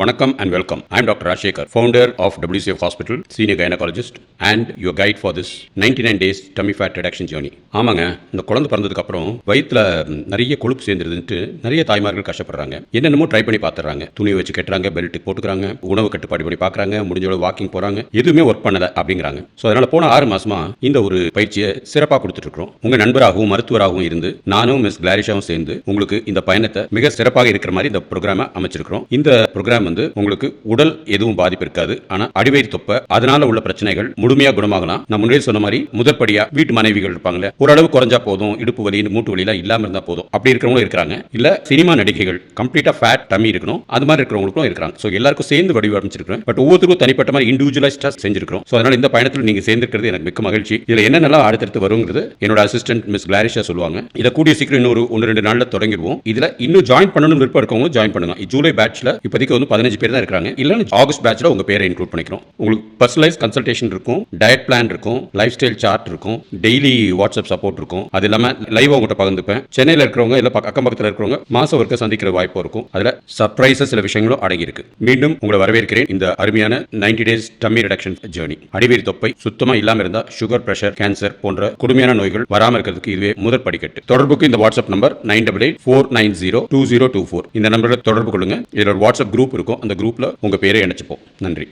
வணக்கம் and welcome I doctor Rajekar founder of WCF hospital senior gynaecologist and and your guide for this 99 days tummy fat reduction journey. ஆமாங்க இந்த குழந்தை பிறந்ததுக்கு அப்புறம் வயிற்றுல நிறைய கொழுப்பு சேர்ந்துருதுன்ட்டு நிறைய தாய்மார்கள் கஷ்டப்படுறாங்க. என்னென்னமோ ட்ரை பண்ணி பார்த்துறாங்க. துணியை வச்சு கட்டுறாங்க பெல்ட் போட்டுக்கிறாங்க உணவு கட்டுப்பாடு பண்ணி பார்க்குறாங்க முடிஞ்ச வாக்கிங் போகிறாங்க எதுவுமே ஒர்க் பண்ணலை அப்படிங்கிறாங்க. ஸோ அதனால் போன ஆறு மாசமா இந்த ஒரு பயிற்சியை சிறப்பாக கொடுத்துட்ருக்கோம் உங்கள் நண்பராகவும் மருத்துவராகவும் இருந்து நானும் மிஸ் கிளாரிஷாவும் சேர்ந்து உங்களுக்கு இந்த பயணத்தை மிக சிறப்பாக இருக்கிற மாதிரி இந்த ப்ரோக்ராமை அமைச்சிருக்கிறோம். இந்த ப்ரோக்ராம் வந்து உங்களுக்கு உடல் எதுவும் பாதிப்பு இருக்காது. ஆனா அடிவயிறு தொப்பை அதனால உள்ள பிரச்சனைகள் முழுமையா குணமாகலாம். நான் முன்னாடி சொன்ன மாதிரி முதற்படியா வீட்டு மனைவிகள் இருப்பாங்களே ஓரளவு குறைஞ்சா போதும் இடுப்பு வலி மூட்டு வலி இல்லாம இருந்தா போதும். அப்படி இருக்கிறவங்களும் இருக்கிறாங்க. இல்ல சினிமா நடிகைகள் கம்ப்ளீட்டா ஃபேட் டம்மி இருக்கணும். அது மாதிரி இருக்கிறவங்களுக்கும் இருக்கிறாங்க. ஸோ எல்லாருக்கும் சேர்ந்து வடிவமைச்சிருக்கிறேன். பட் ஒவ்வொருத்தருக்கும் தனிப்பட்ட மாதிரி இண்டிவிஜுவலைஸ்டா செஞ்சிருக்கிறோம். ஸோ அதனால இந்த பயணத்தில் நீங்க சேர்ந்திருக்கிறது எனக்கு மிக்க மகிழ்ச்சி. இதுல என்னென்னலாம் அடுத்தடுத்து வருங்கிறது என்னோட அசிஸ்டன்ட் மிஸ் கிளாரிஷா சொல்லுவாங்க. இதை கூடிய சீக்கிரம் இன்னொரு ஒன்று ரெண்டு நாளில் தொடங்கிடுவோம். இதுல இன்னும் ஜாயின் பண்ணணும் விருப்பம் இருக்கவங்களும் ஜாயின் பண்ணுங்க ஜூலை பேட்ச்ல இப்போதைக்கு வந்து பதினஞ்சு பேர் தான் இருக்கிறாங்க. இல்லைன்னு ஆகஸ்ட் பேட்ச்ல உங்க பேரை இன்க்ளூட் பண்ணிக்கிறோம். உங்களுக்கு பர்சனலைஸ் கன்சல்டேஷன் இருக்கும் டயட் பிளான் இருக்கும் லைஃப் ஸ்டைல் சார்ட் இருக்கும் டெய்லி வாட்ஸ்அப் சப்போர்ட் இருக்கும். அது இல்லாம லைவ் உங்கள்கிட்ட பகிர்ந்துப்பேன். சென்னையில் இருக்கிறவங்க இல்ல பக்க- அக்கம் பக்கத்தில் இருக்கிறவங்க மாசம் ஒருக்க சந்திக்கிற வாய்ப்பு இருக்கும். அதுல சர்ப்ரைசஸ் சில விஷயங்களும் அடங்கி இருக்கு. மீண்டும் உங்களை வரவேற்கிறேன். இந்த அருமையான 90 டேஸ் டம்மி ரிடக்ஷன் ஜேர்னி அடிவேரி தொப்பை சுத்தமா இல்லாம இருந்தா சுகர் பிரஷர் கேன்சர் போன்ற கொடுமையான நோய்கள் வராம இருக்கிறதுக்கு இதுவே முதற் படிக்கட்டு. தொடர்புக்கு இந்த WhatsApp number nine double eight four nine zero two zero two four இந்த நம்பரில் தொடர்பு கொள்ளுங்க. இதோட வாட்ஸ்அப் குரூப் இருக்கும். அந்த குரூப்ல உங்க பேரை இணைச்சிப்போம். நன்றி.